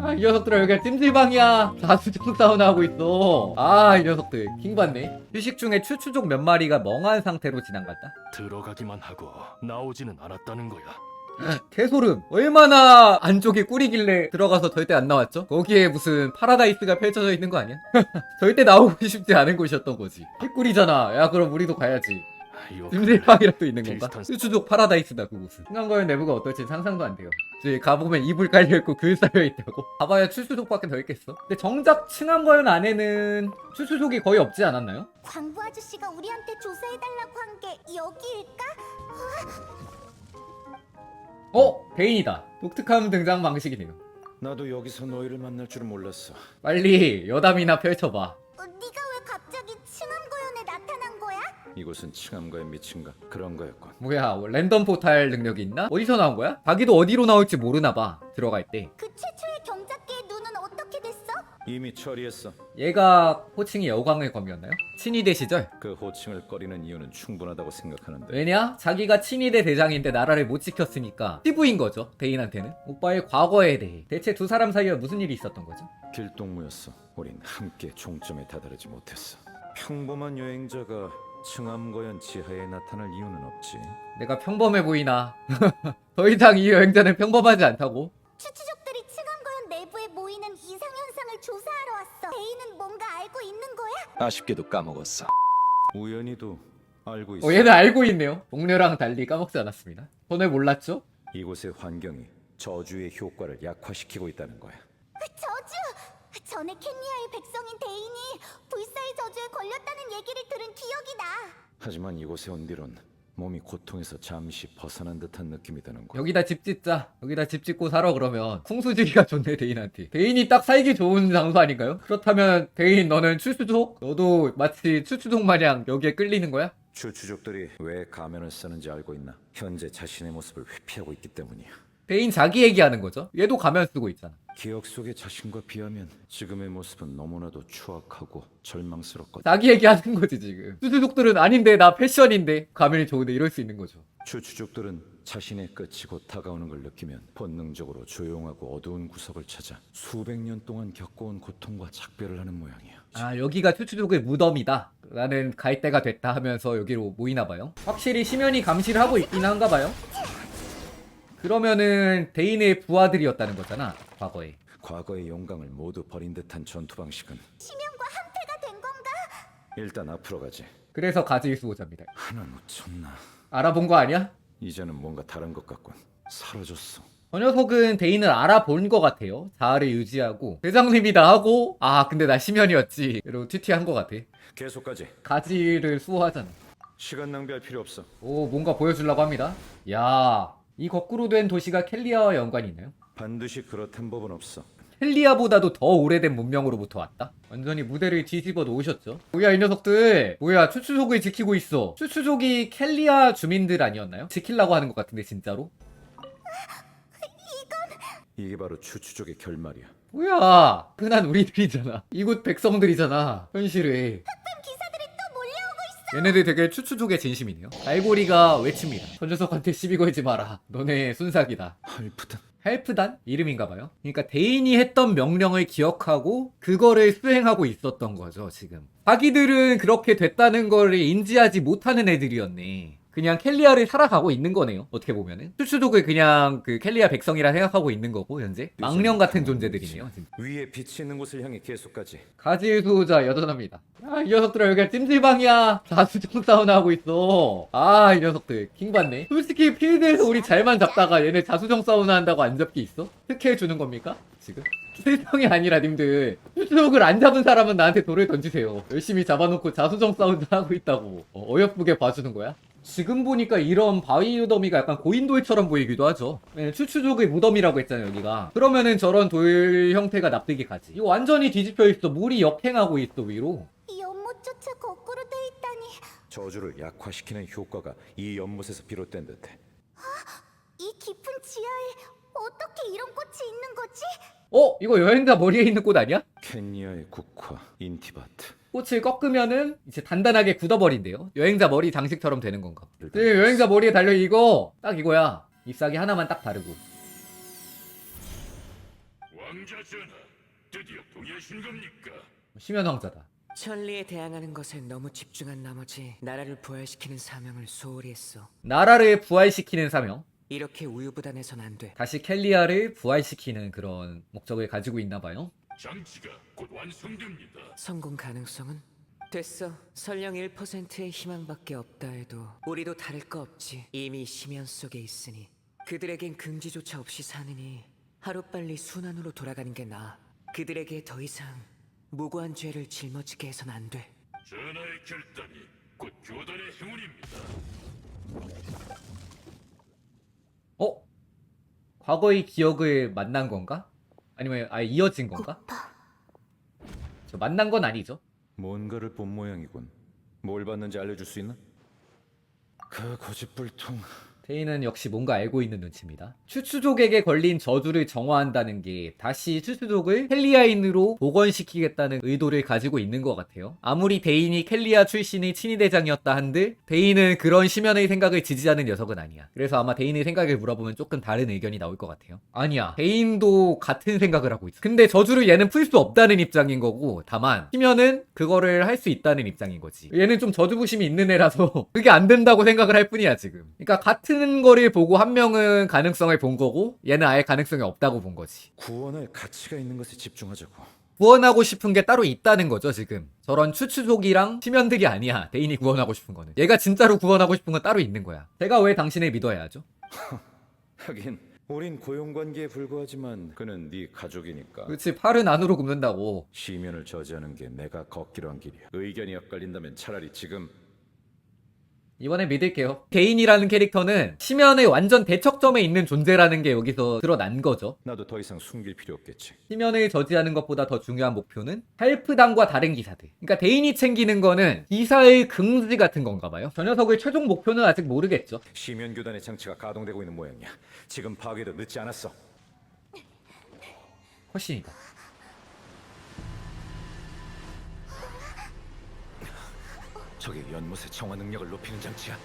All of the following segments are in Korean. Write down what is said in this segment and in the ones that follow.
아, 이 녀석들아 여기가 찜질방이야. 자수정 사우나 하고 있어. 아 이 녀석들. 킹받네. 휴식 중에 추추족 몇 마리가 멍한 상태로 지나갔다. 들어가기만 하고 나오지는 않았다는 거야. 개소름. 얼마나 안쪽에 꿀이길래 들어가서 절대 안 나왔죠? 거기에 무슨 파라다이스가 펼쳐져 있는 거 아니야? 절대 나오고 싶지 않은 곳이었던 거지. 개꿀이잖아. 야 그럼 우리도 가야지 요 찜질방이라도 있는 건가? 비슷한- 수주족 파라다이스다 그곳은 승강거연 내부가 어떨지 상상도 안 돼요 저기 가보면 이불 깔려있고 글 쌓여있다고 가봐야 추수족밖에 더 있겠어 근데 정작 층암거연 안에는 추수족이 거의 없지 않았나요? 광부 아저씨가 우리한테 조사해달라고 한 게 여기일까? 어? 베인이다 독특한 등장 방식이네요 나도 여기서 너희를 만날 줄은 몰랐어. 빨리 여담이나 펼쳐봐 이곳은 칭함과의 미친가 그런 거였군. 뭐야 랜덤 포탈 능력이 있나? 어디서 나온 거야? 자기도 어디로 나올지 모르나 봐 들어갈 때 그 최초의 경작기의 눈은 어떻게 됐어? 이미 처리했어. 얘가 호칭이 여광의 검이었나요? 친위대 시절? 그 호칭을 꺼리는 이유는 충분하다고 생각하는데 왜냐? 자기가 친위대 대장인데 나라를 못 지켰으니까 피부인 거죠 베인한테는 오빠의 과거에 대해 대체 두 사람 사이에 무슨 일이 있었던 거죠? 길동무였어. 우린 함께 종점에 다다르지 못했어. 평범한 여행자가 칭함거연 지하에 나타날 이유는 없지. 내가 평범해 보이나 더 이상 이 여행자는 평범하지 않다고 추추족들이 층암고연 내부에 모이는 이상 현상을 조사하러 왔어 베이는 뭔가 알고 있는 거야? 아쉽게도 까먹었어. 우연히도 알고 있어. 어 얘는 알고 있네요 동료랑 달리 까먹지 않았습니다 전에 몰랐죠? 이곳의 환경이 저주의 효과를 약화시키고 있다는 거야. 저주! 전에 켄리아의 백성인 데인이 불사의 저주에 걸렸다는 얘기를 들은 기억이 나 하지만 이곳에 온 뒤론 몸이 고통에서 잠시 벗어난 듯한 느낌이 드는 거야. 여기다 집 짓자 여기다 집 짓고 살아 그러면 풍수지기가 좋네 데인한테 데인이 딱 살기 좋은 장소 아닌가요? 그렇다면 데인 너는 출수족? 너도 마치 출수족 마냥 여기에 끌리는 거야? 추추족들이 왜 가면을 쓰는지 알고 있나? 현재 자신의 모습을 회피하고 있기 때문이야. 데인 자기 얘기하는 거죠. 얘도 가면 쓰고 있잖아. 기억 속의 자신과 비하면 지금의 모습은 너무나도 추악하고 절망스럽거든. 자기 얘기하는 거지 지금. 수수족들은 아닌데 나 패션인데. 가면이 좋은데 이럴 수 있는 거죠. 추추족들은 자신의 끝이 곧 다가오는 걸 느끼면 본능적으로 조용하고 어두운 구석을 찾아 수백 년 동안 겪어온 고통과 작별을 하는 모양이야. 아 여기가 추추족의 무덤이다. 나는 갈 때가 됐다 하면서 여기로 모이나 봐요. 확실히 심연이 감시를 하고 있긴 한가 봐요 그러면은 데인의 부하들이었다는 거잖아 과거에 과거의 영광을 모두 버린 듯한 전투 방식은 심연과 한패가 된 건가? 일단 앞으로 가지. 그래서 가지 수호자입니다 하나 놓쳤나? 알아본 거 아니야? 이제는 뭔가 다른 것 같군. 사라졌어. 저 녀석은 데인을 알아본 것 같아요 자아를 유지하고 대장님이다 하고 아 근데 나 심연이었지 이러고 튀튀한 것 같아 계속 가지. 가지를 수호하잖아 시간 낭비할 필요 없어. 오 뭔가 보여주려고 합니다 야 이 거꾸로 된 도시가 켈리아와 연관이 있나요? 반드시 그렇단 법은 없어. 헬리아보다도 더 오래된 문명으로부터 왔다? 완전히 무대를 뒤집어 놓으셨죠? 뭐야 이 녀석들 뭐야 추추족을 지키고 있어 추추족이 켈리아 주민들 아니었나요? 지키려고 하는 것 같은데 진짜로? 이게 바로 추추족의 결말이야. 뭐야 흔한 우리들이잖아 이곳 백성들이잖아 현실에 있어 얘네들 되게 추추족의 진심이네요 갈고리가 외칩니다 저 녀석한테 시비 걸지 마라 너네 순삭이다 할프단. 헬프단? 이름인가봐요. 그러니까 대인이 했던 명령을 기억하고 그거를 수행하고 있었던 거죠, 지금. 자기들은 그렇게 됐다는 거를 인지하지 못하는 애들이었네. 그냥 켈리아를 살아가고 있는 거네요. 어떻게 보면은. 추추족을 그냥 그 켈리아 백성이라 생각하고 있는 거고, 현재. 망령 같은 존재들이네요, 진짜. 위에 빛이 있는 곳을 향해 계속 가지. 가지 수호자 여전합니다. 아, 이 녀석들아, 여기가 찜질방이야. 자수정 사우나 하고 있어. 아, 이 녀석들. 킹받네. 솔직히 필드에서 우리 잘만 잡다가 얘네 자수정 사우나 한다고 안 잡기 있어? 특혜 주는 겁니까? 지금? 실성이 아니라 님들. 수족을 안 잡은 사람은 나한테 돌을 던지세요. 열심히 잡아놓고 자수정 사우나 하고 있다고. 어, 어여쁘게 봐주는 거야? 지금 보니까 이런 바위 무덤이가 약간 고인돌처럼 보이기도 하죠. 네, 추추족의 무덤이라고 했잖아요, 여기가. 그러면은 저런 돌 형태가 납득이 가지. 이거 완전히 뒤집혀 있어. 물이 역행하고 있어, 위로. 이 연못조차 거꾸로 돼 있다니 저주를 약화시키는 효과가 이 연못에서 비롯된 듯해. 이 깊은 지하에 어떻게 이런 꽃이 있는 거지? 어? 이거 여행자 머리에 있는 꽃 아니야? 켄니아의 국화 인티바트. 꽃을 꺾으면은 이제 단단하게 굳어버린대요. 여행자 머리 장식처럼 되는 건가? 네, 여행자 머리에 달려 이거 딱 이거야. 잎사귀 하나만 딱 바르고. 왕자 전하, 드디어 동의하신 겁니까? 심연 왕자다. 천리에 대항하는 것에 너무 집중한 나머지 나라를 부활시키는 사명을 소홀히 했어. 나라를 부활시키는 사명. 이렇게 우유부단해선 안 돼. 다시 켈리아를 부활시키는 그런 목적을 가지고 있나 봐요. 장치가 곧 완성됩니다. 성공 가능성은? 됐어. 설령 1%의 희망밖에 없다 해도 우리도 다를 거 없지. 이미 심연 속에 있으니. 그들에겐 긍지조차 없이 사느니 하루빨리 순환으로 돌아가는 게 나아. 그들에게 더 이상 무고한 죄를 짊어지게 해선 안 돼. 전하의 결단이 곧 교단의 행운입니다. 어? 과거의 기억을 만난 건가? 아니면 아예 이어진 건가? 저 만난 건 아니죠. 뭔가를 본 모양이군. 뭘 봤는지 알려줄 수 있나? 그 고집불통. 데이는 역시 뭔가 알고 있는 눈치입니다. 추추족에게 걸린 저주를 정화한다는 게 다시 추추족을 켈리아인으로 복원시키겠다는 의도를 가지고 있는 것 같아요. 아무리 데인이 켈리아 출신의 친위대장이었다 한들 데인은 그런 심연의 생각을 지지하는 녀석은 아니야. 그래서 아마 데인의 생각을 물어보면 조금 다른 의견이 나올 것 같아요. 아니야. 데인도 같은 생각을 하고 있어. 근데 저주를 얘는 풀 수 없다는 입장인 거고 다만 심연은 그거를 할 수 있다는 입장인 거지. 얘는 좀 저주부심이 있는 애라서 그게 안 된다고 생각을 할 뿐이야 지금. 그러니까 같은 거를 보고 한 명은 가능성을 본 거고 얘는 아예 가능성이 없다고 본 거지. 구원할 가치가 있는 것에 집중하자고. 구원하고 싶은 게 따로 있다는 거죠 지금. 저런 추추족이랑 심연들이 아니야. 대인이 구원하고 싶은 거는. 얘가 진짜로 구원하고 싶은 건 따로 있는 거야. 제가 왜 당신을 믿어야 하죠? 하긴 우린 고용 관계에 불과하지만 그는 네 가족이니까. 그렇지 팔은 안으로 굽는다고. 시면을 저지하는 게 내가 걷기로 한 길이야. 의견이 엇갈린다면 차라리 지금 이번에 믿을게요. 데인이라는 캐릭터는 심연의 완전 대척점에 있는 존재라는 게 여기서 드러난 거죠. 나도 더 이상 숨길 필요 없겠지. 심연을 저지하는 것보다 더 중요한 목표는 할프당과 다른 기사들. 그러니까 데인이 챙기는 거는 기사의 긍지 같은 건가 봐요. 저 녀석의 최종 목표는 아직 모르겠죠. 시면 교단의 장치가 가동되고 있는 모양이야. 지금 파괴도 늦지 않았어. 훨씬이다. 저게 연못의 정화 능력을 높이는 장치야.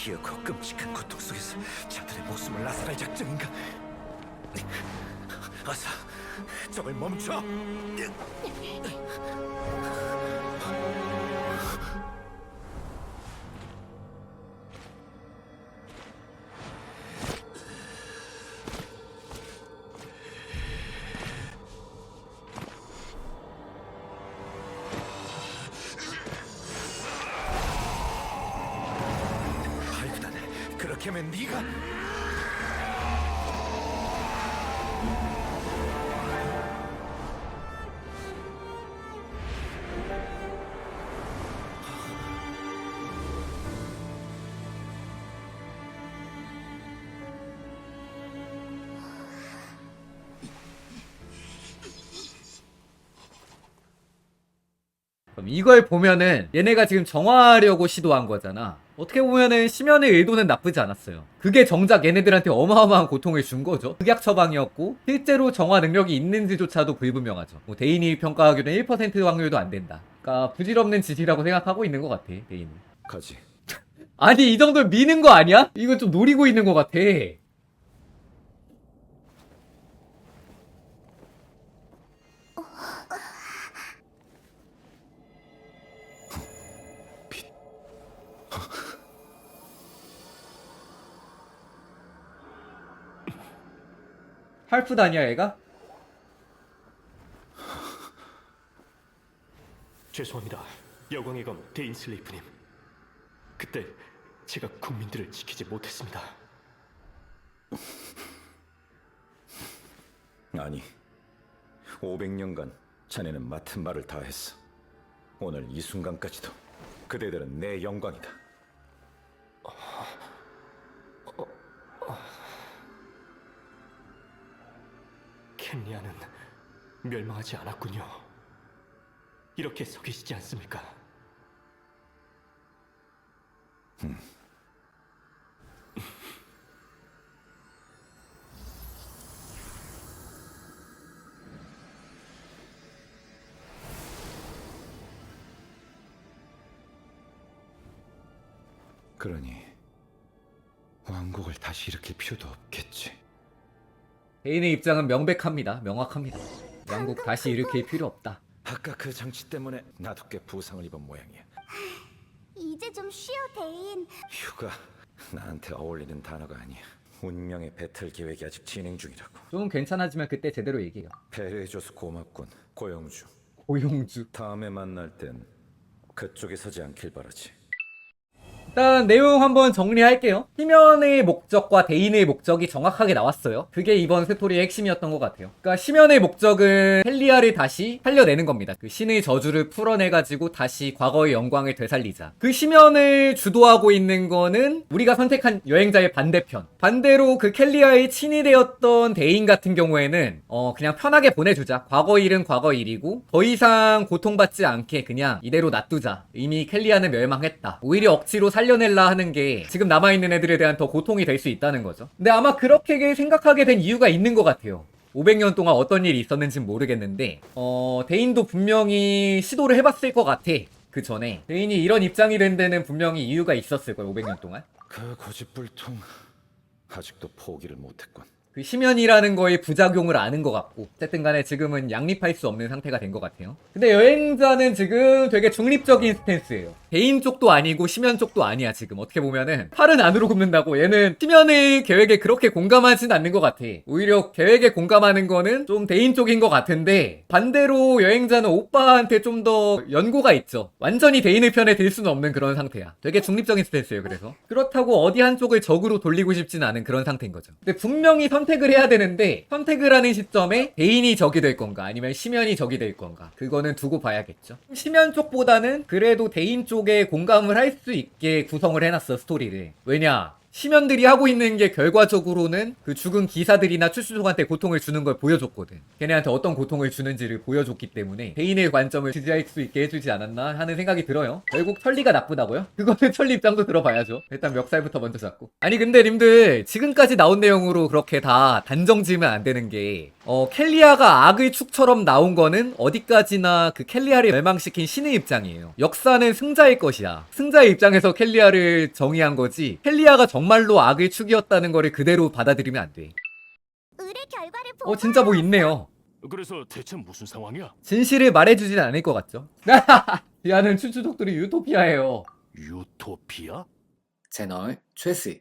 기어코 끔찍한 고통 속에서 자들의 목숨을 나살할 작정인가? 어서 저걸 멈춰! 하면 네가 그럼 이걸 보면은 얘네가 지금 정화하려고 시도한 거잖아. 어떻게 보면은 심연의 의도는 나쁘지 않았어요. 그게 정작 얘네들한테 어마어마한 고통을 준 거죠. 극약 처방이었고 실제로 정화 능력이 있는지조차도 불분명하죠. 뭐 대인이 평가하기로는 1% 확률도 안 된다. 그러니까 부질없는 짓이라고 생각하고 있는 것 같아. 대인은. 가지. 아니 이 정도면 미는 거 아니야? 이거 좀 노리고 있는 것 같아. 할프도 아니야 얘가? 죄송합니다. 여광의 검 데인 슬레이프님. 그때 제가 국민들을 지키지 못했습니다. 아니, 500년간 자네는 맡은 말을 다 했어. 오늘 이 순간까지도 그대들은 내 영광이다. 켄리아는 멸망하지 않았군요. 이렇게 속이시지 않습니까? 그러니 왕국을 다시 일으킬 필요도 없겠지. 대인의 입장은 명백합니다. 명확합니다. 왕국 다시 일으킬 필요 없다. 아까 그 장치 때문에 나도 꽤 부상을 입은 모양이야. 이제 좀 쉬어, 데인. 휴가 나한테 어울리는 단어가 아니야. 운명의 배틀 계획이 아직 진행 중이라고. 좀 괜찮아지면 그때 제대로 얘기해요. 배려해줘서 고맙군. 고영주. 고용주. 다음에 만날 땐 그쪽에 서지 않길 바라지. 일단 내용 한번 정리할게요. 시면의 목적과 대인의 목적이 정확하게 나왔어요. 그게 이번 스토리의 핵심이었던 것 같아요. 그러니까 시면의 목적은 헬리아를 다시 살려내는 겁니다. 그 신의 저주를 풀어내가지고 다시 과거의 영광을 되살리자. 그 시면을 주도하고 있는 거는 우리가 선택한 여행자의 반대편. 반대로 그 켈리아의 친이 되었던 대인 같은 경우에는 어 그냥 편하게 보내주자. 과거 일은 과거 일이고 더 이상 고통받지 않게 그냥 이대로 놔두자. 이미 켈리아는 멸망했다. 오히려 억지로 살 려낼라 하는 게 지금 남아있는 애들에 대한 더 고통이 될 수 있다는 거죠. 근데 아마 그렇게 생각하게 된 이유가 있는 것 같아요. 500년 동안 어떤 일이 있었는지는 모르겠는데, 어, 대인도 분명히 시도를 해봤을 것 같아. 그 전에. 대인이 이런 입장이 된 데는 분명히 이유가 있었을 거예요, 500년 동안. 그 고집불통 아직도 포기를 못했군. 그 심연이라는 거의 부작용을 아는 것 같고 어쨌든 간에 지금은 양립할 수 없는 상태가 된 것 같아요 근데 여행자는 지금 되게 중립적인 스탠스예요 개인 쪽도 아니고 심연 쪽도 아니야 지금. 어떻게 보면은 팔은 안으로 굽는다고. 얘는 심연의 계획에 그렇게 공감하진 않는 것 같아. 오히려 계획에 공감하는 거는 좀 대인 쪽인 것 같은데 반대로 여행자는 오빠한테 좀 더 연고가 있죠. 완전히 대인의 편에 들 수는 없는 그런 상태야. 되게 중립적인 스탠스예요 그래서. 그렇다고 어디 한쪽을 적으로 돌리고 싶진 않은 그런 상태인 거죠. 근데 분명히 선택을 해야 되는데 선택을 하는 시점에 대인이 적이 될 건가? 아니면 심연이 적이 될 건가? 그거는 두고 봐야겠죠. 심연 쪽보다는 그래도 대인 쪽에 공감을 할 수 있게 구성을 해놨어 스토리를 왜냐 심연들이 하고 있는 게 결과적으로는 그 죽은 기사들이나 출수족한테 고통을 주는 걸 보여줬거든. 걔네한테 어떤 고통을 주는지를 보여줬기 때문에 개인의 관점을 지지할 수 있게 해주지 않았나 하는 생각이 들어요. 결국 천리가 나쁘다고요? 그거는 천리 입장도 들어봐야죠. 일단 멱살부터 먼저 잡고. 아니 근데 님들 지금까지 나온 내용으로 그렇게 다 단정 지으면 안 되는 게 어, 켈리아가 악의 축처럼 나온 거는 어디까지나 그 켈리아를 멸망시킨 신의 입장이에요. 역사는 승자의 것이야. 승자의 입장에서 켈리아를 정의한 거지. 켈리아가 정말로 악의 축이었다는 거를 그대로 받아들이면 안 돼. 의뢰 결과를 보고 어, 진짜 뭐 있네요. 그래서 대체 무슨 상황이야? 진실을 말해주진 않을 것 같죠. 디아는 추추족들이 유토피아예요. 유토피아? 채널 최스